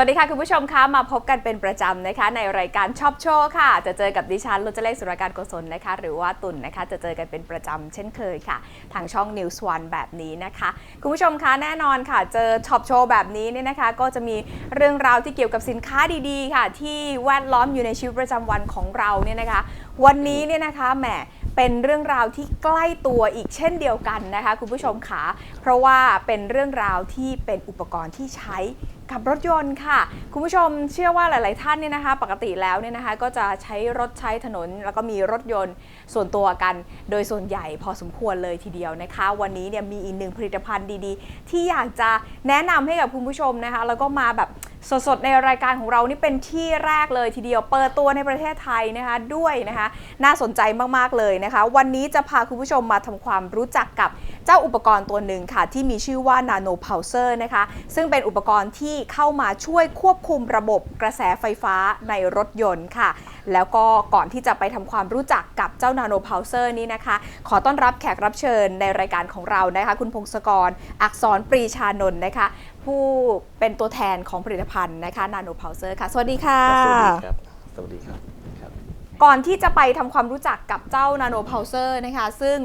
สวัสดีค่ะ คุณผู้ชมคะมาพบกันเป็นประจำนะคะ ในรายการชอบโชว์ค่ะ จะเจอกับดิฉันรุจเลขสุรการโกศลนะคะ หรือว่าตุ่นนะคะ จะเจอกันเป็นประจำเช่นเคยค่ะ ทางช่อง News One แบบนี้นะคะ คุณผู้ชมคะแน่นอนค่ะ เจอช็อปโชว์แบบนี้เนี่ยนะคะ ก็จะมีเรื่องราวที่เกี่ยวกับสินค้าดีๆ ค่ะ ที่แวดล้อมอยู่ในชีวิตประจำวันของเราเนี่ยนะคะ วันนี้เนี่ยนะคะแหม เป็นเรื่องราวที่ใกล้ตัวอีกเช่นเดียวกันนะคะคุณผู้ชมค่ะเพราะว่าเป็นเรื่องราวที่เป็นอุปกรณ์ที่ใช้กับรถยนต์ค่ะ คุณผู้ชมเชื่อว่าหลาย ๆ ท่านเนี่ยนะคะ ปกติแล้วเนี่ยนะคะ ก็จะใช้รถใช้ถนน แล้วก็มีรถยนต์ส่วนตัวกัน โดยส่วนใหญ่พอสมควรเลยทีเดียวนะคะ วันนี้เนี่ยมีอีกหนึ่งผลิตภัณฑ์ดี ๆ ที่อยากจะแนะนำให้กับคุณผู้ชมนะคะ แล้วก็มาแบบ สดๆ ในรายการของเรานี่เป็นที่แรกเลยทีเดียวเปิดตัวในประเทศไทยนะคะด้วยนะคะ น่าสนใจมากๆเลยนะคะ วันนี้จะพาคุณผู้ชมมาทำความรู้จักกับ จ้าอุปกรณ์ตัวหนึ่งค่ะ ที่มีชื่อว่า Nano Pulsar นะคะ ซึ่งเป็นอุปกรณ์ที่เข้ามาช่วยควบคุมระบบกระแสไฟฟ้าในรถยนต์ค่ะ แล้วก็ก่อนที่จะไปทำความรู้จักกับเจ้า Nano Pulsar นี้นะคะ ขอต้อนรับแขกรับเชิญในรายการของเรานะคะ คุณพงศกร อักษรปรีชานนท์นะคะ ผู้เป็นตัวแทนของผลิตภัณฑ์นะคะ Nano Pulsar ค่ะ สวัสดีค่ะ สวัสดีครับ สวัสดีครับครับ ก่อนที่จะไปทำความรู้จักกับเจ้า Nano Pulsar นะคะ ซึ่ง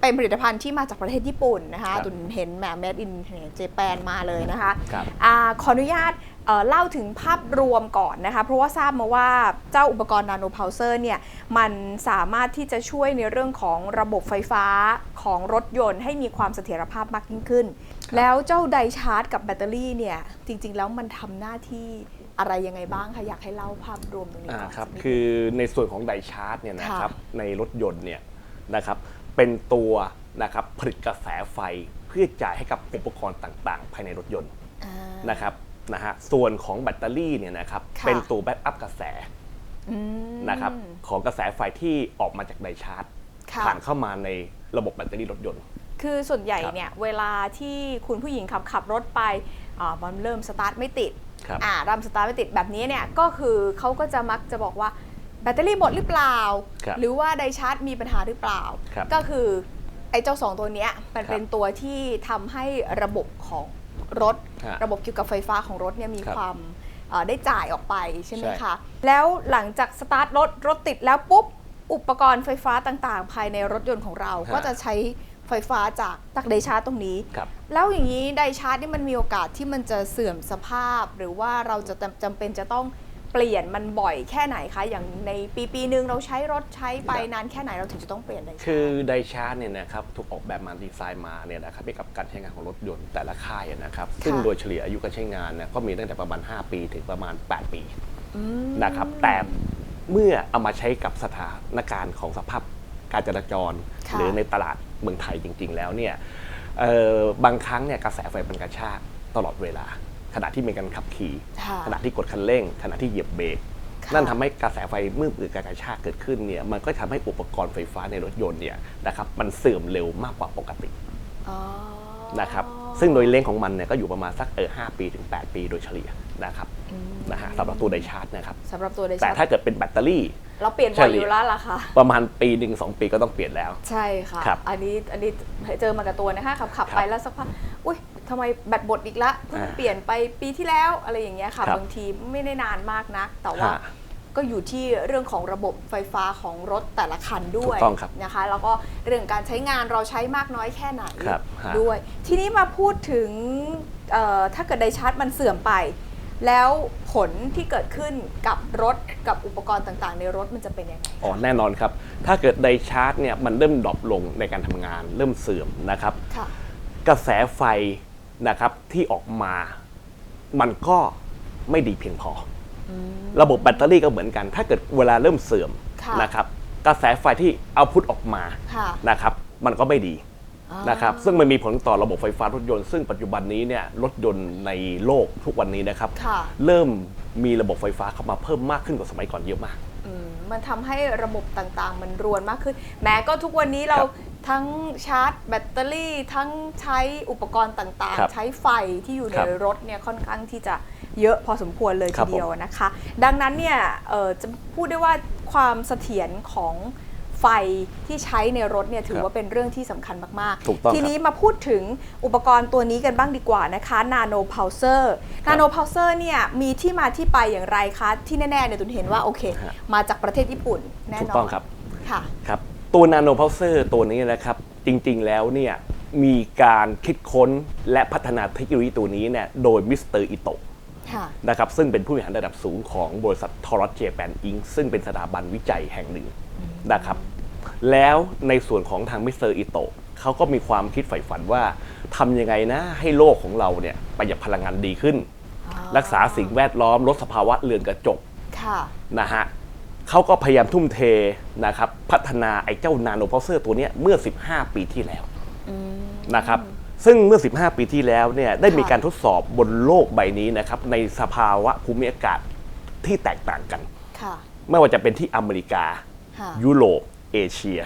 เป็นผลิตภัณฑ์ที่มาจากประเทศญี่ปุ่นนะคะครับตุนเห็นแหม made in Japan มาเลยนะคะครับอาขออนุญาตเอ่อเล่าถึงภาพรวมก่อนนะคะ เพราะว่าทราบมาว่าเจ้าอุปกรณ์ Nano Pulsar เนี่ยมันสามารถที่จะช่วยในเรื่องของระบบไฟฟ้าของรถยนต์ ให้มีความเสถียรภาพมากยิ่งขึ้น แล้วเจ้าไดชาร์จกับแบตเตอรี่เนี่ยจริง ๆ แล้วมันทำหน้าที่อะไรยังไงบ้างคะอยากให้เล่าภาพรวมตรงนี้อ่าก่อนครับสักนิดคือในส่วนของไดชาร์จเนี่ยนะครับค่ะในรถยนต์เนี่ยนะครับ เป็นตัวนะครับผลิตกระแสไฟเพื่อจ่ายให้กับอุปกรณ์ต่างๆ ภายในรถยนต์อ่า นะครับนะฮะส่วนของแบตเตอรี่เนี่ยนะครับค่ะ เป็นตัวแบ็กอัพกระแสอืมนะครับของกระแสไฟที่ออกมาจากไดชาร์จ ค่ะ ผ่านเข้ามาในระบบแบตเตอรี่รถยนต์ คือส่วนใหญ่ครับ เนี่ยเวลาที่คุณผู้หญิงขับขับรถไปอ่ามันเริ่มสตาร์ทไม่ติดครับ อ่าเริ่มสตาร์ทไม่ติดแบบนี้เนี่ยก็คือเขาก็จะมักจะบอกว่าแบ ตเตอรี่หมดหรือเปล่า ครับหรือว่าไดชาร์จมีปัญหาหรือเปล่า ครับก็คือไอ้เจ้าสองตัวเนี้ยมันครับเป็นตัวที่ทำให้ระบบของรถ ฮะระบบเกี่ยวกับไฟฟ้าของรถเนี่ยมีครับความเอ่อได้จ่ายออกไปใช่ไหมใช่ คะ แล้วหลังจากสตาร์ทรถรถติดแล้วปุ๊บ อุปกรณ์ไฟฟ้าต่างๆ ภายในรถยนต์ของเราฮะ ก็จะใช้ไฟฟ้าจากจากไดชาร์จตรงนี้ ครับ แล้วอย่างนี้ไดชาร์จนี่มันมีโอกาสที่มันจะเสื่อมสภาพ หรือว่าเราจะจำจำเป็นจะต้อง เปลี่ยนมันบ่อยแค่ไหนคะอย่างในปีปีหนึ่งเราใช้รถใช้ไปครับนานแค่ไหนเราถึงจะต้องเปลี่ยนไดชาร์จคือไดชาร์จเนี่ยนะครับถูกออกแบบมาดีไซน์มาเนี่ยนะครับให้กับการใช้งานของรถยนต์แต่ละค่ายนะครับซึ่งค่ะโดยเฉลี่ยอายุการใช้งานเนี่ยก็มีตั้งแต่ประมาณ 5 ปีถึงประมาณ 8 ปีอืมนะครับแต่เมื่อเอามาใช้กับสถานการณ์ของสภาพการจราจรค่ะหรือในตลาดเมืองไทยจริง ๆ แล้วเนี่ยเอ่อบางครั้งเนี่ยกระแสไฟมันกระชากตลอดเวลา ขณะที่มีการขับขี่ ค่ะขณะที่กดคันเร่ง ขณะที่เหยียบเบรกค่ะนั่นทำให้กระแสไฟเมื่อเกิดการกระชากเกิดขึ้นเนี่ยมันก็ทำให้อุปกรณ์ไฟฟ้าในรถยนต์เนี่ยนะครับมันเสื่อมเร็วมากกว่าปกติอ๋อนะครับซึ่งโดยเลงของมันเนี่ยก็อยู่ประมาณสักเออ5ปีถึง 8 ปีโดยเฉลี่ยนะครับอืมนะฮะสำหรับตัวไดชาร์จนะครับสำหรับตัวไดแต่ชาร์จถ้าเกิดเป็นแบตเตอรี่ เราเปลี่ยนบ่อยอยู่แล้วล่ะค่ะ ประมาณปีหนึ่งสองปีก็ต้องเปลี่ยนแล้ว ใช่ค่ะ ครับอันนี้อันนี้เจอมากับตัวนะคะขับขับครับ ไปแล้วสักพัก อุ้ย ทำไมแบตหมดอีกละเพิ่งอ่าเปลี่ยนไปปีที่แล้วอะไรอย่างเงี้ยค่ะครับบางทีไม่ได้นานมากนัก แต่ว่าฮะก็อยู่ที่เรื่องของระบบไฟฟ้าของรถแต่ละคันด้วยถูกต้องครับนะคะ แล้วก็เรื่องการใช้งานเราใช้มากน้อยแค่ไหนครับฮะด้วย ทีนี้มาพูดถึงเอ่อถ้าเกิดไดชาร์จมันเสื่อมไป แล้วผลที่เกิดขึ้นกับรถกับอุปกรณ์ต่างๆ ในรถมันจะเป็นยังไงอ๋อแน่นอนครับ ถ้าเกิดไดชาร์จเนี่ยมันเริ่มดรอปลงในการทำงานเริ่มเสื่อมนะครับค่ะกระแสไฟ นะครับที่ออกมามันก็ไม่ดีเพียงพออระบบแบตเตอรี่ก็เหมือนกัน ถ้าเกิดเวลาเริ่มเสื่อมค่ะนะครับกระแสไฟที่เอาพุทออกมาค่ะ นะครับมันก็ไม่ดีอ่านะครับซึ่งมันมีผลต่อระบบไฟฟ้ารถยนต์ ซึ่งปัจจุบันนี้เนี่ยรถยนต์ในโลกทุกวันนี้นะครับ ค่ะ เริ่มมีระบบไฟฟ้าเข้ามาเพิ่มมากขึ้นกว่าสมัยก่อนเยอะมากอื มมันทำให้ระบบต่างๆ มันรวนมากขึ้น แม้ก็ทุกวันนี้เราครับทั้งชาร์จ แบตเตอรี่ ทั้งใช้อุปกรณ์ต่างครับๆใช้ไฟที่อยู่ในครับรถเนี่ยค่อนข้างที่จะเยอะพอสมควรเลยครัทีบเดียวนะคะ ดังนั้นเนี่ยเอ่อจะพูดได้ว่าความเสถียรของ ไฟที่ใช้ในรถเนี่ยถือครับว่าเป็นเรื่องที่สำคัญมากถูกต้องๆทีนี้มาพูดถึงอุปกรณ์ตัวนี้กันบ้างดีกว่านะคะ Nano Pulsar ครับ Nano Pulsar เนี่ยมีที่มาที่ไปอย่างไรคะ ที่แน่ๆเนี่ยตุนเห็นว่าโอเคฮะมาจากประเทศญี่ปุ่นแน่นอนถูกต้องครับค่ะครับตัว Nano Pulsar ตัวนี้นะครับ จริงๆแล้วเนี่ยมีการคิดค้นและพัฒนาเทคโนโลยีตัวนี้เนี่ยโดยมิสเตอร์อิโตะค่ะนะครับซึ่งเป็นผู้บริหารระดับสูงของบริษัททอร์เจแปนอิงซึ่งเป็นสถาบันวิจัยแห่งหนึ่ง นะครับ แล้วในส่วนของทางมิสเตอร์อิโตะเขาก็มีความคิดใฝ่ฝันว่าทำยังไงนะให้โลกของเราเนี่ยประหยัดพลังงานดีขึ้น รักษาสิ่งแวดล้อมลดสภาวะเรือนกระจกค่ะนะฮะเขาก็พยายามทุ่มเทนะครับพัฒนาไอ้เจ้านาโนพอเซอร์ตัวเนี้ยเมื่อ 15 ปีที่แล้วนะครับซึ่งเมื่อ 15 ปีที่แล้วเนี่ยได้มีค่ะการทดสอบบนโลกใบนี้นะครับในสภาวะภูมิอากาศที่แตกต่างกันค่ะไม่ว่าจะเป็นที่อเมริกาค่ะ ยุโรปเอเชีย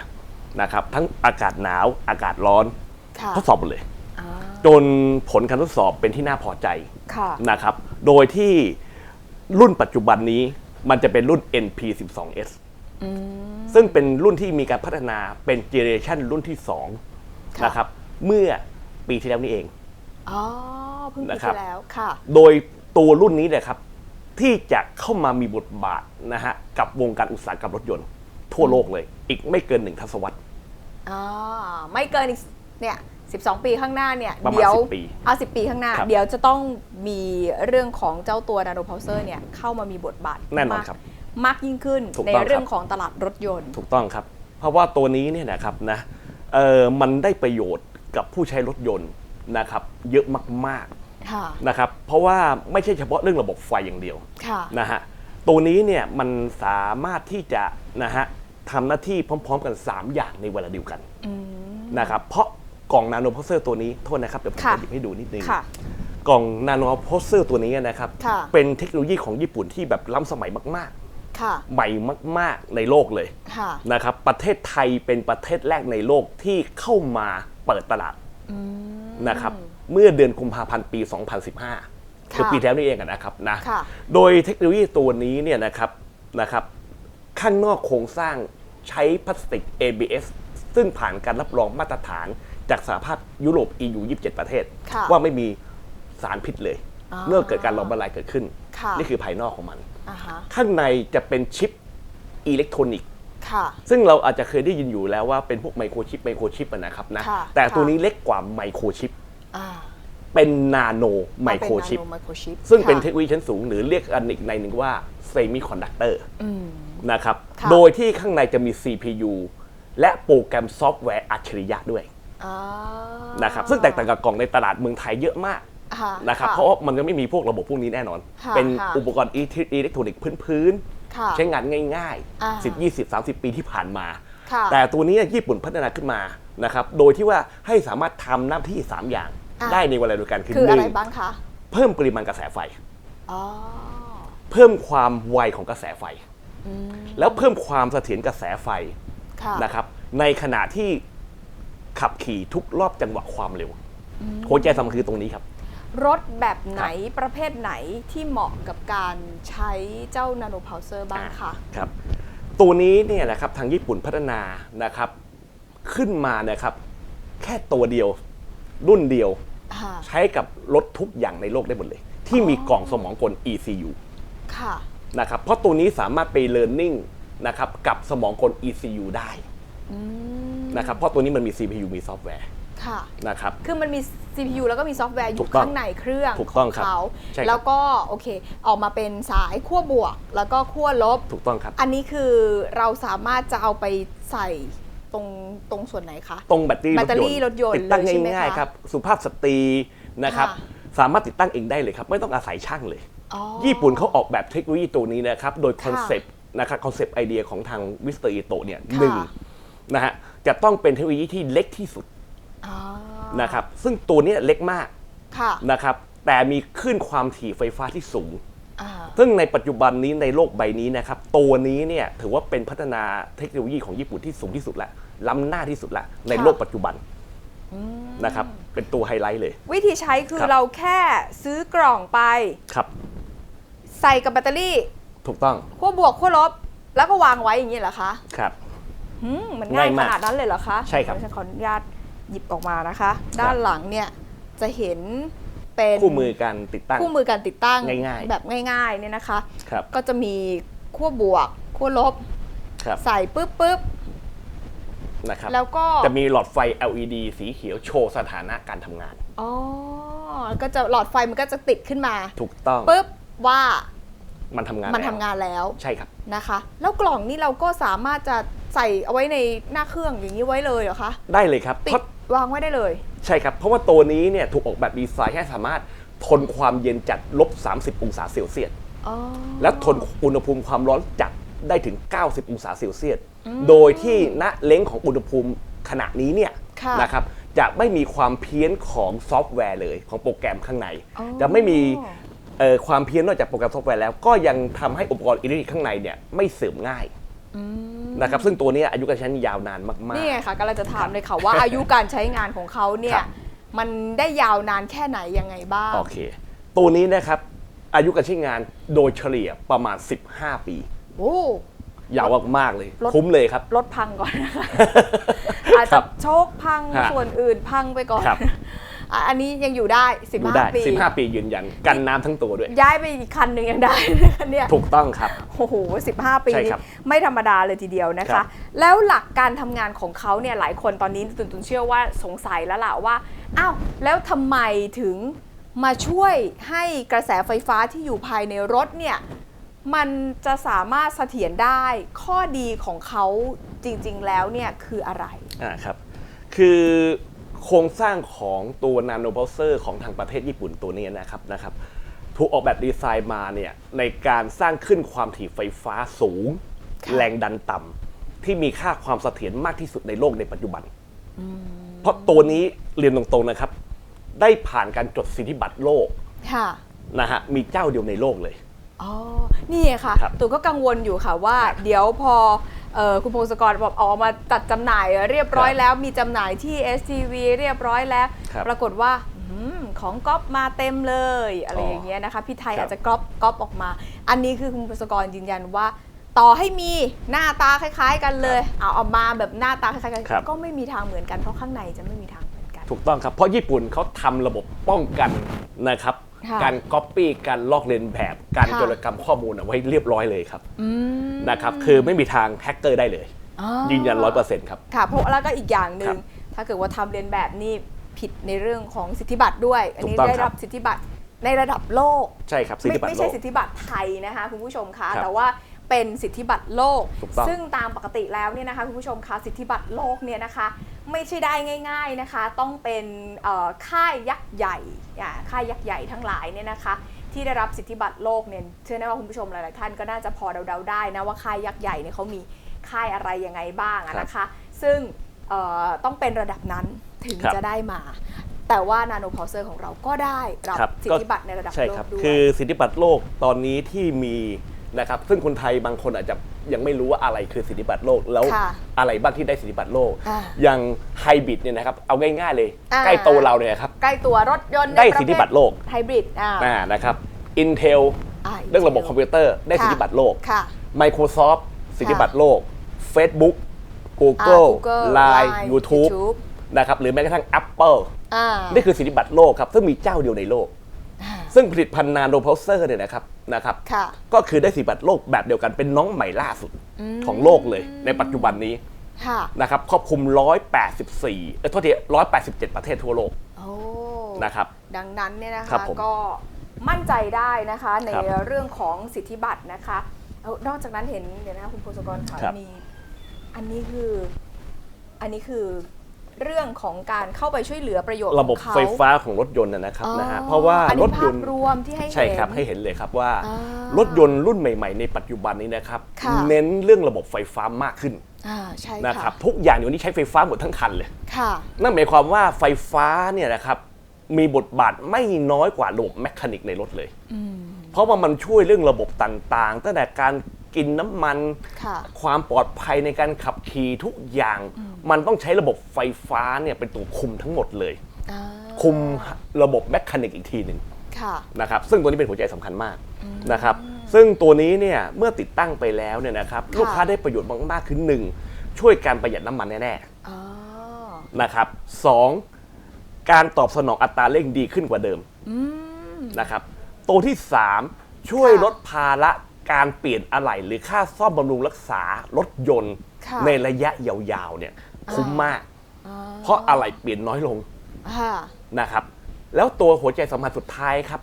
นะครับทั้งอากาศหนาวอากาศร้อนค่ะทดสอบหมดเลยอ่าจนผลการทดสอบเป็นที่น่าพอใจค่ะนะครับ โดยที่รุ่นปัจจุบันนี้มันจะเป็นรุ่น NP12S ซึ่งเป็นรุ่นที่มีการพัฒนาเป็นเจเนเรชันรุ่นที่ค่ะ2นะครับเมื่อปีที่แล้วนี่เองอ๋อเพิ่งปีนะครับที่แล้วค่ะ โดยตัวรุ่นนี้เนี่ยครับที่จะเข้ามามีบทบาทนะฮะกับวงการอุตสาหกรรมรถยนต์ ทั่วโลกเลย อีกไม่เกินหนึ่งทศวรรษอ่าไม่เกินอีกเนี่ย12 ปีข้างหน้าเนี่ยประมาณเดี๋ยว10ปีเอา10 ปีข้างหน้าครับเดี๋ยวจะต้องมีเรื่องของเจ้าตัว Nano Pulsar เนี่ยเข้ามามีบทบาทแน่นอนมากครับมากยิ่งขึ้นถูกในต้องครับเรื่องของตลาดรถยนต์ ถูกต้องครับ เพราะว่าตัวนี้เนี่ยนะครับนะเออมันได้ประโยชน์กับผู้ใช้รถยนต์นะครับเยอะมากค่ะๆนะครับเพราะว่าไม่ใช่เฉพาะเรื่องระบบไฟอย่างเดียวค่ะนะฮะตัวนี้เนี่ยมันสามารถที่จะนะฮะ ทำหน้าที่พร้อม ๆ กัน 3 อย่างในเวลาเดียวกันนะครับเพราะกล่องนาโนโพสเซอร์ตัวนี้โทษนะครับเดี๋ยวผมค่ะจะหยิบให้ดูนิดนึงค่ะ กล่องนาโนโพสเซอร์ตัวนี้นะครับ ค่ะ เป็นเทคโนโลยีของญี่ปุ่นที่แบบล้ำสมัยมาก ค่ะ ๆ ใหม่มาก ๆ ในโลกเลย ค่ะ นะครับประเทศไทยเป็นประเทศแรกในโลกที่เข้ามาเปิดตลาดนะครับเมื่อเดือนกุมภาพันธ์ปี 2015 คือปีที่แล้วนี่เองอะนะครับนะค่ะ โดยเทคโนโลยีตัวนี้เนี่ยนะครับนะครับ ข้างนอกโครงสร้างใช้พลาสติก ABS ซึ่งผ่านการรับรองมาตรฐานจากสหภาพยุโรป EU 27 ประเทศ ค่ะว่าไม่มีสารพิษเลยอ่าเมื่อเกิดการหลอมละลายเกิดขึ้น ค่ะนี่คือภายนอกของมัน อ่าฮะข้างในจะเป็นชิปอิเล็กทรอนิกส์ ค่ะ ซึ่งเราอาจจะเคยได้ยินอยู่แล้วว่าเป็นพวกไมโครชิปไมโครชิปอะนะครับนะ ค่ะแต่ตัวค่ะ นี้เล็กกว่าไมโครชิป อ่า เป็นนาโนไมโครชิปเป็น nano microchip ซึ่งเป็นค่ะเทคโนโลยีชั้นสูง หรือเรียกอันอีกในหนึ่งว่าเซมิคอนดักเตอร์อืมนะครับค่ะโดยที่ข้างในจะมี CPU และโปรแกรมซอฟต์แวร์อัจฉริยะด้วยอ่านะครับซึ่งแตกต่างกับกล่องในตลาดเมืองไทยเยอะมากค่ะนะครับค่เพราะว่ามันก็ไม่มีพวกระบบพวกนี้แน่นอนค่ะเป็นค่ะอุปกรณ์อิเล็กทรอนิกส์พื้นค่ะๆใช้งานง่ายอ่าๆ10 20 30 ปีที่ผ่านมาค่ะแต่ตัวนี้ญี่ปุ่นพัฒนาขึ้นมานะครับโดยที่ว่าให้สามารถทำหน้าที่ 3 อย่าง อะ ได้ในเวลาเดียวกันคือคือหอะนึ่ไรงบ้างคะ เพิ่มปริมาณกระแสไฟ อ๋อ เพิ่มความไวของกระแสไฟแล้วเพิ่มความเสถียรกระแสไฟค่ะนะครับในขณะที่ขับขี่ทุกรอบจังหวะความเร็วหัวใจสำคัญคือตรงนี้ครับ รถแบบไหนประเภทไหนที่เหมาะกับการใช้เจ้า Nano Pulsar บ้างคะครับตัวนี้เนี่ยนะครับทางญี่ปุ่นพัฒนานะครับขึ้นมานะครับแค่ตัวเดียวรุ่นเดียวค่ะ ใช้กับรถทุกอย่างในโลกได้หมดเลย ที่มีกล่องสมองกล ECU ค่ะนะครับเพราะตัวนี้สามารถไป learning นะครับกับสมองกล ECU ได้นะครับเพราะตัวนี้มันมี CPU มีซอฟต์แวร์ค่ะนะครับ คือมันมี CPU แล้วก็มีซอฟต์แวร์อถูยู่กต้องข้างในเครื่องถูกต้องขครับเขาใช่ครับ แล้วก็โอเค ออกมาเป็นสายขั้วบวก แล้วก็ขั้วลบ ถูกต้องครับ อันนี้คือเราสามารถจะเอาไปใส่ ตรงตรงส่วนไหนคะ ตรงแบตเตอรี่แบตเตอรี่รถยนต์ติดตั้งเลยใช่ไหมง่ายคะๆครับสุภาพสตรีนะครับค่ะ สามารถติดตั้งเองได้เลยครับ ไม่ต้องอาศัยช่างเลย อ๋อ ญี่ปุ่นเขาออกแบบเทคโนโลยีตัวนี้นะครับ โดยค่ะคอนเซปต์นะครับคอนเซปต์ไอเดียของทางมิสเตอร์อิโตะเนี่ยค่ะ หนึ่งนะฮะจะต้องเป็นเทคโนโลยีที่เล็กที่สุดอ๋อนะครับซึ่งตัวเนี้ยเล็กมากค่ะ นะครับแต่มีคลื่นความถี่ไฟฟ้าที่สูงอ่า ซึ่งในปัจจุบันนี้ในโลกใบนี้นะครับตัวนี้เนี่ยถือว่าเป็นพัฒนาเทคโนโลยีของญี่ปุ่นที่สูงที่สุดละล้ำหน้าที่สุดละในโลกปัจจุบันนะครับเป็นตัวไฮไลท์เลย วิธีใช้คือครับเราแค่ซื้อกล่องไปครับ ใส่กับแบตเตอรี่ถูกต้องขั้วบวกขั้วลบ แล้วก็วางไว้อย่างนี้เหรอคะครับหืมมันง่ายง่ายขมากนาดนั้นเลยเหรอคะใช่ครับเดี๋ยวฉันขออนุญาตหยิบออกมานะคะ ด้านหลังเนี่ยจะเห็น เป็นคู่มือการติดตั้ง คู่มือการติดตั้งง่ายๆ แบบง่ายๆเนี่ยนะคะ ครับก็จะมีขั้วบวกขั้วลบ ครับใส่ปุ๊บปุ๊บนะครับแล้วก็จะมีหลอดไฟ LED สีเขียวโชว์สถานะการทำงาน อ๋อก็จะหลอดไฟมันก็จะติดขึ้นมาถูกต้องปุ๊บว่ามันทำงานมันแล้วทำงานแล้วใช่ครับนะคะ แล้วกล่องนี่เราก็สามารถจะใส่เอาไว้ในหน้าเครื่องอย่างนี้ไว้เลยเหรอคะ ได้เลยครับติเพดราะ วางไว้ได้เลย ใช่ครับ เพราะว่าตัวนี้เนี่ยถูกออกแบบดีไซน์ให้สามารถทนความเย็นจัดลบ 30 องศาเซลเซียส อ๋อ และทนอุณหภูมิความร้อนจัดได้ถึง 90 องศาเซลเซียส โดยที่ณเล้งของอุณหภูมิขณะนี้เนี่ยค่ะ นะครับ จะไม่มีความเพี้ยนของซอฟต์แวร์เลยของโปรแกรมข้างใน อ๋อจะไม่มีเอ่อความเพี้ยนนอกจากโปรแกรมซอฟต์แวร์แล้ว ก็ยังทำให้อุปกรณ์อิเล็กทริกข้างในเนี่ยไม่เสื่อมง่าย นะครับซึ่งตัวเนี้ยอายุการใช้งานยาวนานมากนี่ไงค่ะกำลังจะถามเลยค่ะว่าอายุการใช้งานของเขาเนี่คยรับมันได้ยาวนานแค่ไหนยังไงบ้างๆโอเค ตัวนี้นะครับ อายุการใช้งานโดยเฉลี่ยประมาณ 15 ปีโอ้ยาวมากๆเลยรถคุ้มเลยครับ รถพังก่อนนะคะอาจคจะรับโชคพังฮะส่วนอื่นพังไปก่อนครับ อะอันนี้ยังอยู่ได้ดูได้ 15 ปี 15 ปียืนยัน กันน้ำทั้งตัวด้วย ย้ายไปอีกคันหนึ่งยังได้นะคะเนี่ย ถูกต้องครับ โอ้โห 15 ปีใช่นี่ครับไม่ธรรมดาเลยทีเดียวนะครัคะ บ แล้วหลักการทำงานของเขาเนี่ยหลายคนตอนนี้ตุนตุนเชื่อว่าสงสัยแล้วล่ะว่า อ้าว แล้วทำไมถึงมาช่วยให้กระแสไฟฟ้าที่อยู่ภายในรถเนี่ย มันจะสามารถเสถียรได้ ข้อดีของเขาจริง ๆ แล้วเนี่ยคืออะไร อ่าครับ คือ โครงสร้างของตัวนาโน p พ l เซอร์ของทางประเทศญี่ปุ่นตัวนี้นะครับนะครับถูกออกแบบดีไซน์มาเนี่ยในการสร้างขึ้นความถี่ไฟฟ้าสูงค่ะแรงดันต่ำที่มีค่าความเสถียรมากที่สุดในโลกในปัจจุบัน เพราะตัวนี้เรียนตรงๆนะครับ ได้ผ่านการจดสิทธิบัตรโลกค่ะนะฮะมีเจ้าเดียวในโลกเลย อ๋อ นี่ค่ะ ครับตัวก็กังวลอยู่ค่ะว่า เดี๋ยวพอเอ่อ คุณพงศกรบอกออกมาจัดจำหน่ายเรียบร้อยครับแล้ว มีจำหน่ายที่ STV เรียบร้อยแล้ว ครับ ปรากฏว่าอืมของก๊อปมาเต็มเลย อะไรอ๋อออย่างเงี้ยนะคะ พี่ไทยครับอาจจะก๊อปก๊อปออกมา อันนี้คือคุณพงศกรยืนยันว่า ต่อให้มีหน้าตาคล้าย ๆ กันเลย เอาเออกมาแบบหน้าตาคล้ายๆกัน ครับ ก็ไม่มีทางเหมือนกันเพราะข้างในจะไม่มีทางเหมือนกัน ถูกต้องครับ เพราะญี่ปุ่นเขาทำระบบป้องกันนะครับค่ะ การก๊อปปี้การลอกเลียนแบบการค่ะ โจรกรรมข้อมูลเอาไว้เรียบร้อยเลยครับอืมนะครับคือไม่มีทางแฮกเกอร์ได้เลย อ๋อยืนยันร้อยเปอร์เซ็นต์ครับ ค่ะเพราะแล้วก็อีกอย่างหนึ่ครังบถ้าเกิดว่าทำเรียนแบบนี่ผิดในเรื่องของสิทธิบัตรด้วย อันนี้ถูกต้องได้ครัรับบสิทธิบัตรในระดับโลก ใช่ครับสิทไม่ธิบัตรไม่โลใช่ก สิทธิบัตรไทยนะคะคุณผู้ชมคะครับแต่ว่าเป็นสิทธิบัตรโลก ถูกต้องซึ่งตามปกติแล้วเนี่ยนะคะคุณผู้ชมคะสิทธิบัตรโลกเนี่ยนะคะ ไม่ใช่ได้ง่าย ๆนะคะ ต้องเป็นเอ่อค่ายยักษ์ใหญ่อ่าค่ายยักษ์ใหญ่ทั้งหลายเนี่ยนะคะ ที่ได้รับสิทธิบัตรโลกเนี่ยเชื่อแน่ว่าคุณผู้ชมหลายๆท่านก็น่าจะพอเดาๆได้นะว่าค่ายยักษ์ใหญ่เนี่ยเขามีค่ายอะไรยังไงบ้างอะนะคะ ซึ่งเอ่อต้องเป็นระดับนั้นถึงครับจะได้มา แต่ว่านาโนพอเซอร์ของเราก็ได้รับครับสิทธิบัตรในระดับใช่โลครักบด้วยคือสิทธิบัตรโลกตอนนี้ที่มี นะครับซึ่งคนไทยบางคนอาจจะยังไม่รู้ว่าอะไรคือสิทธิบัตรโลกแล้วค่ะอะไรบ้างที่ได้สิทธิบัตรโลก อ่า อย่างไฮบริดเนี่ยนะครับเอาง่ายๆเลย อ่า ใกล้โตวเราเนี่ยนะครับ ใกล้ตัวรถยนต์ในได้ประเภทสิทธิบัตรโลก ไฮบริดอ่าอ่านะครับ Intel อ่า เรื่องระบบคอมพิวเตอร์ได้ค่ะ สิทธิบัตรโลก ค่ะ Microsoft สิทธิบัตรโลก Facebook อ่า Google Google Line Line YouTube YouTube นะครับหรือแม้กระทั่ง Apple อ่า นี่คือสิทธิบัตรโลกครับ ซึ่งมีเจ้าเดียวในโลกอ่า ซึ่งผลิตภัณฑ์นาโน p พ l เซอร์เนี่ยนะครับนะครับ ค่ะก็คือได้สิทธิบัตรโลกแบบเดียวกันเป็นน้องใหม่ล่าสุดของโลกเลยในปัจจุบันนี้ค่ะนะครับครอบคลุม 184เอ้ยโทษที187 ประเทศทั่วโลกโอ้นะครับ ดังนั้นเนี่ยนะครัคะบผมก็มั่นใจได้นะคะในครับเรื่องของสิทธิบัตรนะคะเอานอกจากนั้นเห็นเดี๋ยวนะคะคุณพงศกรค่ะครับ มีอันนี้คือ อันนี้คือ เรื่องของการเข้าไปช่วยเหลือประโยชน์ระบบของเขาไฟฟ้าของรถยนต์นะนะครับอ๋อนะฮะเพราะว่าอันรนี้ถยภาพนต์รวมที่ให้เห็น ใช่ครับ ให้เห็นเลยครับว่าอ่ารถยนต์รุ่นใหม่ ๆ ในปัจจุบันนี้นะครับ ค่ะ เน้นเรื่องระบบไฟฟ้ามากขึ้นอ่าใช่นะครัค่ะบทุกอย่างเดี๋ยวนี้ใช้ไฟฟ้าหมดทั้งคันเลย ค่ะ นั่นหมายความว่าไฟฟ้าเนี่ยนะครับมีบทบาทไม่น้อยกว่าระบบแมคานิกในรถเลย เพราะว่ามันช่วยเรื่องระบบต่างๆ ตั้งแต่การ กินน้ำมัน ค่ะ ความปลอดภัยในการขับขี่ทุกอย่าง มันต้องใช้ระบบไฟฟ้าเนี่ยเป็นตัวคุมทั้งหมดเลย อ่าคุมระบบแมคานิกอีกทีหนึ่ง ค่ะ นะครับซึ่งตัวนี้เป็นหัวใจสำคัญมากนะครับซึ่งตัวนี้เนี่ยเมื่อติดตั้งไปแล้วเนี่ยนะครับค่ะลูกค้าได้ประโยชน์มากๆคือหนึ่งช่วยการประหยัดน้ำมันแน่อ๋อ ๆนะครับสองการตอบสนองอัตราเร่งดีขึ้นกว่าเดิมอืม นะครับตัวที่ 3 ช่วยค่ะ ลดภาระ การเปลี่ยนอะไหล่หรือค่าซ่อมบำรุงรักษารถยนต์ค่ะในระยะยาวๆเนี่ยคุ้มมาก อ๋อเพราะอะไหล่เปลี่ยนน้อยลงค่ะ นะครับ แล้วตัวหัวใจสำคัญสุดท้ายครับ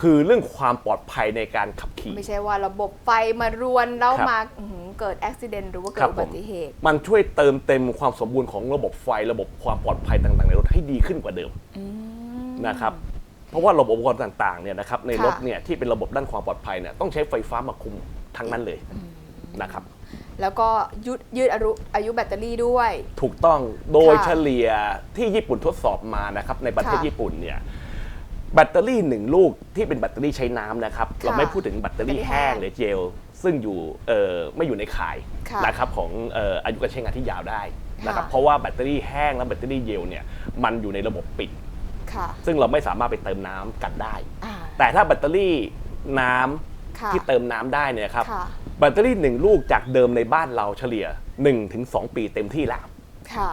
คือเรื่องความปลอดภัยในการขับขี่ ไม่ใช่ว่าระบบไฟมารวนแล้วครับมาอื้อหือเกิดอุบิเหตุหรือว่าเกิครัดบอุผมบัติเหตุมันช่วยเติมเต็มความสมบูรณ์ของระบบไฟ ระบบความปลอดภัยต่างๆ ในรถให้ดีขึ้นกว่าเดิมอืมนะครับ เพราะว่าระบบอุปกรณ์ต่างๆเนี่ยนะครับในค่ะรถเนี่ยที่เป็นระบบด้านความปลอดภัยเนี่ยต้องใช้ไฟฟ้ามาคุมทั้งนั้นเลยนะครับแล้วก็ยืดยืดอายุอายุแบตเตอรี่ด้วย ถูกต้องโดยค่ะเฉลี่ยที่ญี่ปุ่นทดสอบมานะครับในประเทศค่ะญี่ปุ่นเนี่ยแบตเตอรี่หนึ่งลูกที่เป็นแบตเตอรี่ใช้น้ำนะครับ เราไม่พูดถึงแบตเตอรี่แบตเตอรี่แห้แห้งงหรือเจล ซึ่งอยู่เอ่อไม่อยู่ในข่ายค่ะนะครับของเอ่ออายุการใช้งานที่ยาวได้นะครับค่ะเพราะว่าแบตเตอรี่แห้งและแบตเตอรี่เจลเนี่ยมันอยู่ในระบบปิดค่ะ ซึ่งเราไม่สามารถไปเติมน้ำกันได้อ่าแต่ถ้าแบตเตอรี่น้ำค่ะที่เติมน้ำได้เนี่ยครับค่ะแบตเตอรี่หนึ่งลูกจากเดิมในบ้านเราเฉลี่ย 1-2 ปีเต็มที่แล้วค่ะ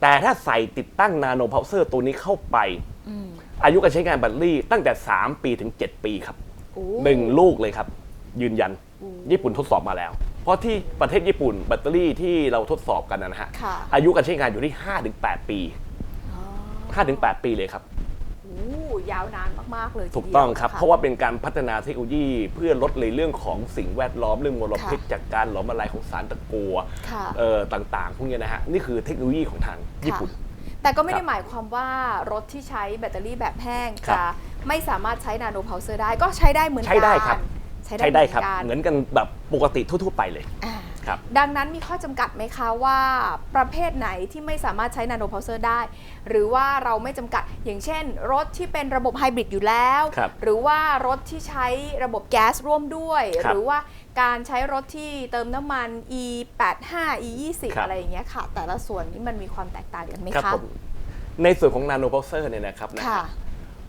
แต่ถ้าใส่ติดตั้งนาโนพาวเซอร์ตัวนี้เข้าไปอืมอายุการใช้งานแบตเตอรี่ตั้งแต่ 3 ปีถึง 7 ปีครับโอ้หนึ่งลูกเลยครับ ยืนยันโอ้ญี่ปุ่นทดสอบมาแล้ว เพราะที่ประเทศญี่ปุ่นแบตเตอรี่ที่เราทดสอบกันนะฮะค่ะอายุการใช้งานอยู่ที่ 5-8 ปีอ๋อ5-8 ปีเลยครับโอ้ ยาวนานมาก ๆ เลยทีเดียวถูกต้องครับะเพราะว่าเป็นการพัฒนาเทคโนโลยี เพื่อลดในเรื่องของสิ่งแวดล้อมเรื่องมลพิษค่ะจากการหลอมละลายของสารตะกัวค่ะเอ่อต่างๆ พวกเนี้ยนะฮะนี่คือเทคโนโลยีของทางญี่ปุ่นค่ะแต่ก็ไม่ครัได้บหมายความว่ารถที่ใช้แบตเตอรี่แบบแห้งครับจะไม่สามารถใช้นาโนพาวเซอร์ได้ก็ใช้ได้เหมือนกันใช้ได้ครับ ใช้ใช้ได้ครับ เหเหมืมือนอนกันแบบปกติทั่ว ๆ ไปเลยกันอ่าครับ ดังนั้นมีข้อจำกัดไหมคะว่าประเภทไหนที่ไม่สามารถใช้นาโนพาวเซอร์ได้ หรือว่าเราไม่จำกัดอย่างเช่น รถที่เป็นระบบไฮบริดอยู่แล้วครับหรือว่ารถที่ใช้ระบบแก๊สร่วมด้วยครับหรือว่าการใช้รถที่เติมน้ำมัน e 8 5 e 20ครับอะไรอย่างเงี้ยค่ะ แต่ละส่วนนี้มันมีความแตกต่างกันไหมครับคะผมในส่วนของนาโนพาวเซอร์เนี่ยนะครับนะค่ะ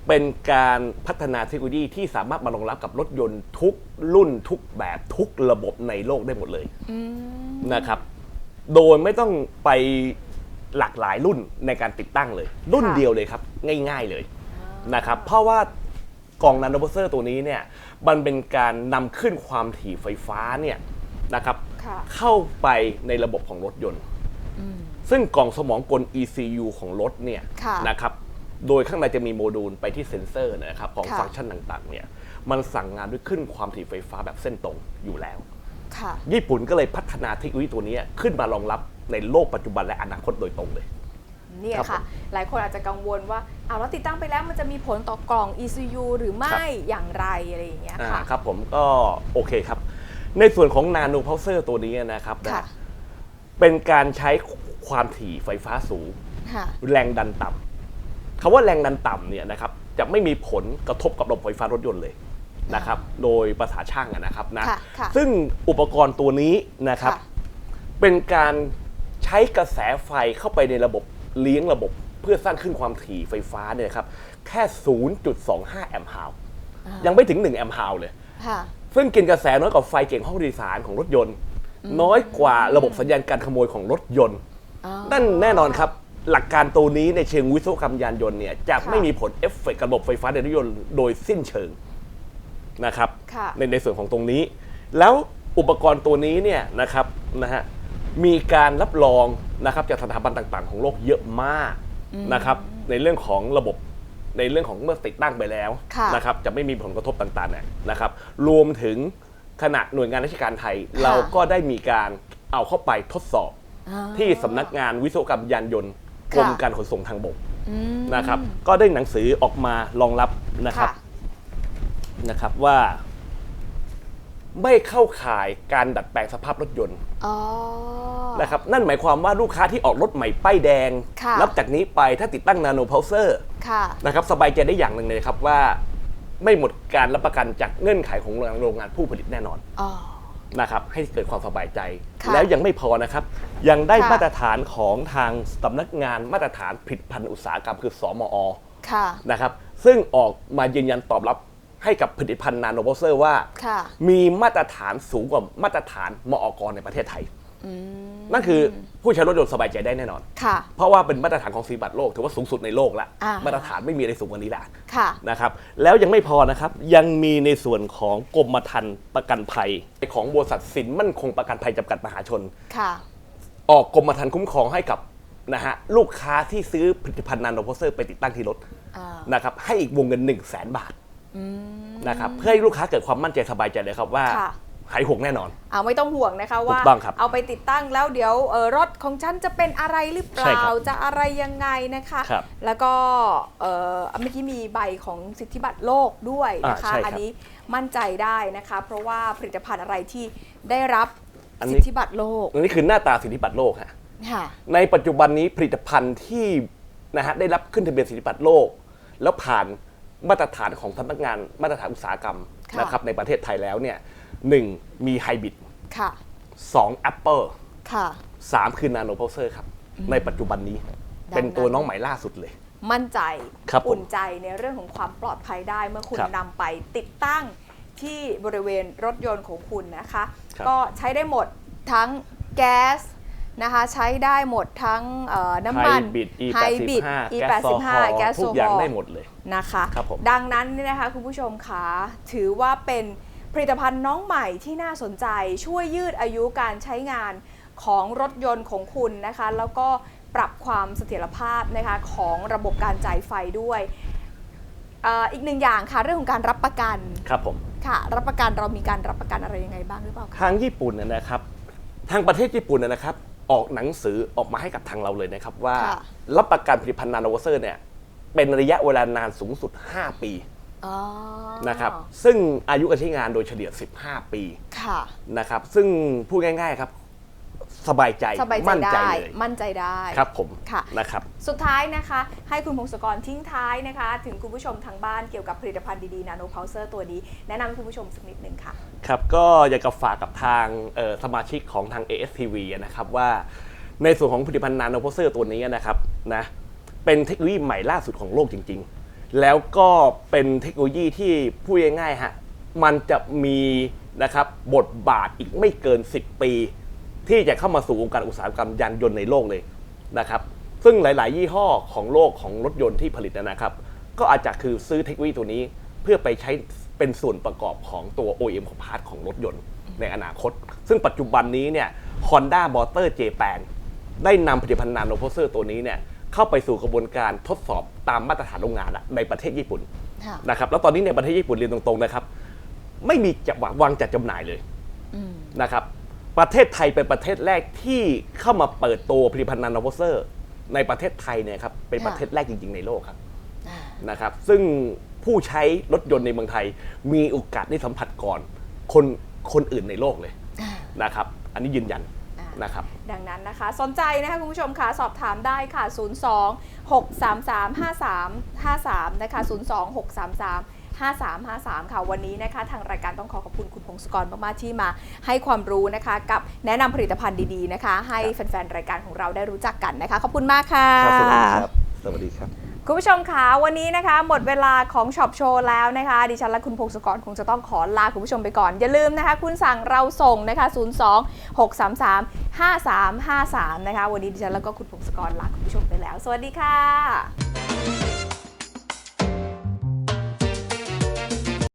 เป็นการพัฒนาเทคโนโลยีที่สามารถมารองรับกับรถยนต์ทุกรุ่นทุกแบบทุกระบบในโลกได้หมดเลยอืมนะครับ โดยไม่ต้องไปหลากหลายรุ่นในการติดตั้งเลย รุ่นค่ะเดียวเลยครับ ง่ายๆเลยนะครับ เพราะว่ากล่องนาโนพาวเซอร์ตัวนี้เนี่ยมันเป็นการนำขึ้นความถี่ไฟฟ้าเนี่ยนะครับ ค่ะ เข้าไปในระบบของรถยนต์ อืม ซึ่งกล่องสมองกล ECU ของรถเนี่ยค่ะ นะครับ โดยข้างในจะมีโมดูลไปที่เซ็นเซอร์นะครับของค่ะ ฟังก์ชันต่างๆเนี่ยมันสั่งงานด้วยขึ้นความถี่ไฟฟ้าแบบเส้นตรงอยู่แล้ว ค่ะ ญี่ปุ่นก็เลยพัฒนาเทคโนโลยีตัวนี้ขึ้นมารองรับในโลกปัจจุบันและอนาคตโดยตรงเลย เนี่ยครับค่ะ ผมหลายคนอาจจะกังวลว่าเอาแล้วติดตั้งไปแล้วมันจะมีผลต่อกล่อง ECU หรือไม่อย่างไรอะไรอย่างเงี้ยอ่าค่ะ ครับผมก็โอเคครับ ในส่วนของนาโนพาวเซอร์ตัวนี้นะครับนะค่ะเป็นการใช้ความถี่ไฟฟ้าสูง ค่ะ แรงดันต่ำ คำว่าแรงดันต่ำเนี่ยนะครับจะไม่มีผลกระทบกับระบบไฟฟ้ารถยนต์เลยนะครับโดยภาษาช่างอะนะครับนะค่ะค่ะ ซึ่งอุปกรณ์ตัวนี้นะครับค่ะเป็นการใช้กระแสไฟเข้าไปในระบบเลี้ยงระบบเพื่อสร้างขึ้นความถี่ไฟฟ้าเนี่ยนะครับแค่ 0.25 แอมป์ฮาว อ่ายัยังไม่ถึง 1 แอมป์ฮาวเลย ค่ะ ซึ่งกินกระแสน้อยกว่าไฟเก่งห้องโดยสารของรถยนต์ น้อยกว่าระบบสัญญาณการขโมยของรถยนต์ อ๋อ นั่นแน่นอนครับ หลักการตัวนี้ในเชิงวิศวกรรมยานยนต์เนี่ยจะค่ะไม่มีผลเอฟเฟกต์กับระบบไฟฟ้าในรถยนต์โดยสิ้นเชิงนะครับค่ะในในส่วนของตรงนี้ แล้วอุปกรณ์ตัวนี้เนี่ยนะครับนะฮะมีการรับรองนะครับจากสถาบันต่างๆ ของโลกเยอะมากนะครับในเรื่องของระบบในเรื่องของเมื่อติดตั้งไปแล้วค่ะนะครับจะไม่มีผลกระทบต่างๆเนี่ยนะครับรวมถึงขณะหน่วยงานราชการไทยค่ะเราก็ได้มีการเอาเข้าไปทดสอบอ๋อที่สำนักงานวิศวกรรมยานยนต์ กค่ะรมการขนส่งทางบกอืมนะครับ ก็ได้หนังสือออกมารองรับนะครับค่ะนะครับว่า ไม่เข้าข่ายการดัดแปลงสภาพรถยนต์อ๋อนะครับนั่นหมายความว่าลูกค้าที่ออกรถใหม่ป้ายแดงค่ะนับจากนี้ไปถ้าติดตั้งนาโนพาวเซอร์ค่ะนะครับสบายใจได้อย่างหนึ่งเลยครับว่า ไม่หมดการรับประกันจากเงื่อนไขของโรงงานผู้ผลิตแน่นอนอ๋อ นะครับให้เกิดความสบายใจ ค่ะแล้วยังไม่พอนะครับ ยังได้ค่ะ มาตรฐานของทางสำนักงานมาตรฐานผลิตภัณฑ์อุตสาหกรรมคือสมอ ค่ะ นะครับซึ่งออกมายืนยันตอบรับให้กับผลิตภัณฑ์นาโนโบเซอร์ว่า ค่ะ มีมาตรฐานสูงกว่ามาตรฐานมอกในประเทศไทยอืม นั่นคือผู้ใช้รถยนต์สบายใจได้แน่นอน ค่ะ เพราะว่าเป็นมาตรฐานของสีบัตรโลก ถือว่าสูงสุดในโลกละอ่า มาตรฐานไม่มีอะไรสูงกว่านี้ละค่ะ นะครับ แล้วยังไม่พอนะครับ ยังมีในส่วนของกรมธรรม์ประกันภัย ของบริษัทสินมั่นคงประกันภัยจำกัดมหาชน ค่ะ ออกกรมธรรม์คุ้มครองให้กับนะฮะลูกค้าที่ซื้อผลิตภัณฑ์นาโนโพเซอร์ไปติดตั้งที่รถอ่านะครับให้อีกวงเงิน 1 0 0 0 0แสนบาทนะครับเพื่อให้ลูกค้าเกิดความมั่นใจสบายใจเลยครับว่า ค่ะ หายห่วงแน่นอน เอาไม่ต้องห่วงนะคะว่า ถูกต้องครับเอาไปติดตั้งแล้วเดี๋ยวเออรถของฉันจะเป็นอะไรหรือเปใช่ล่าครับจะอะไรยังไงนะคะ ครับแล้วก็เออเมื่อกี้มีใบของสิทธิบัตรโลกด้วยนะคะ อ่าใช่ครับอันนี้มั่นใจได้นะคะ เพราะว่าผลิตภัณฑ์อะไรที่ได้รับอันนี้ สิทธิบัตรโลกอันนี้คือหน้าตาสิทธิบัตรโลกฮะ ค่ะ ในปัจจุบันนี้ผลิตภัณฑ์ที่นะฮะได้รับขึ้นทะเบียนสิทธิบัตรโลก แล้วผ่านมาตรฐานของสำนักงานมาตรฐานอุตสาหกรรมค่ะนะครับในประเทศไทยแล้วเนี่ย หนึ่งมีไฮบริดค่ะสองแอปเปิลค่ะ สามคือนาโนโพเซอร์ครับ ในปัจจุบันนี้ดังนั้น เป็นตัวน้องใหม่ล่าสุดเลย มั่นใจ ครับผมอุ่นใจในเรื่องของความปลอดภัยได้ เมื่อคุณครับนำไปติดตั้งที่บริเวณรถยนต์ของคุณนะคะ ครับ ก็ใช้ได้หมดทั้งแก๊สนะคะ ใช้ได้หมดทั้งเอ่อน้ำมันไฮบริดไฮบริด E85 แก๊สโซฮอล์แก๊สทุโซกฮอย่างอล์ได้หมดเลย นะคะ ครับผมดังนั้นเนี่ยนะคะคุณผู้ชมคะถือว่าเป็น ผลิตภัณฑ์น้องใหม่ที่น่าสนใจช่วยยืดอายุการใช้งานของรถยนต์ของคุณนะคะ แล้วก็ปรับความเสถียรภาพนะคะของระบบการจ่ายไฟด้วยเอ่ออีกหนึ่งอย่างค่ะเรื่องของการรับประกันครับผมค่ะ รับประกันเรามีการรับประกันอะไรยังไงบ้างหรือเปล่าคะทางญี่ปุ่นเนยนะครับ ทางประเทศญี่ปุ่นเนยนะครับ ออกหนังสือออกมาให้กับทางเราเลยนะครับว่าค่ะรับประกันผลิตภัณฑ์นาโนโพเซอร์เนี่ยเป็นระยะเวลานานสูงสุด 5 ปี อ๋อนะครับซึ่งอายุการใช้งานโดยเฉลี่ย 15 ปีค่ะนะครับซึ่งพูดง่ายๆครับ สบายใจสบายใจมั่นใจได้เลยมั่นใจได้ครับผมค่ะ นะครับ สุดท้ายนะคะ ให้คุณพงศกรทิ้งท้ายนะคะ ถึงคุณผู้ชมทางบ้านเกี่ยวกับผลิตภัณฑ์ดีๆนาโนพาวเซอร์ตัวนี้ แนะนำให้คุณผู้ชมสักนิดหนึ่งค่ะ ครับก็อยากจะฝากกับทางเอ่อสมาชิกของทาง ASTV นะครับว่าในส่วนของผลิตภัณฑ์นาโนโพเซอร์ตัวนี้นะครับนะเป็นเทคโนโลยีใหม่ล่าสุดของโลกจริงๆ แล้วก็เป็นเทคโนโลยีที่พูดง่ายๆฮะมันจะมีนะครับบทบาทอีกไม่เกิน 10 ปี ที่จะเข้ามาสู่วงการอุตสาหกรรมยานยนต์ในโลกเลยนะครับซึ่งหลาย ๆ ยี่ห้อของโลกของรถยนต์ที่ผลิตนะครับ ก็อาจจะคือซื้อเทคโนโลยีตัวนี้เพื่อไปใช้เป็นส่วนประกอบของตัว OEM ของพาร์ทของรถยนต์ในอนาคต ซึ่งปัจจุบันนี้เนี่ย Honda Motor Japan ได้นำผลิตภัณฑ์นาโนโพเซอร์ตัวนี้เนี่ยเข้าไปสู่กระบวนการทดสอบ ตามมาตรฐานโรงงานอะในประเทศญี่ปุ่นค่ะนะครับแล้วตอนนี้ในประเทศญี่ปุ่นเรียนตรงๆนะครับ ไม่มีจะวางจัดจำหน่ายเลยอืมนะครับประเทศไทยเป็นประเทศแรกที่เข้ามาเปิดตัวผลิตภัณฑ์นาโนโพเซอร์ ในประเทศไทยเนี่ยครับเป็นค่ะประเทศแรกจริง ๆ ในโลกครับ อ่านะครับซึ่งผู้ใช้รถยนต์ในเมืองไทย มีโอกาสได้สัมผัสก่อน คนคนอื่นในโลกเลยอ่านะครับ อันนี้ยืนยันอ่า นนะครับ ดังนั้นนะคะ สนใจนะคะคุณผู้ชมค่ะสอบถามได้ค่ะ 02 633 5353 นะคะ 02 633 5353 ค่ะ วันนี้นะคะทางรายการต้องขอขอบคุณคุณพงศกรมาก ๆ ที่มาให้ความรู้นะคะกับแนะนำผลิตภัณฑ์ดี ๆ นะคะ ให้แฟน ๆ รายการของเราได้รู้จักกันนะคะ ขอบคุณมากค่ะ ครับสวัสดีครับ สวัสดีครับ คุณผู้ชมคะวันนี้นะคะ หมดเวลาของช็อปโชว์แล้วนะคะ ดิฉันและคุณพงศกรคงจะต้องขอลาคุณผู้ชมไปก่อน อย่าลืมนะคะ คุณสั่งเราส่งนะคะ 02 633 5353 นะคะ วันนี้ดิฉันแล้วก็คุณพงศกรลาคุณผู้ชมไปแล้ว สวัสดีค่ะ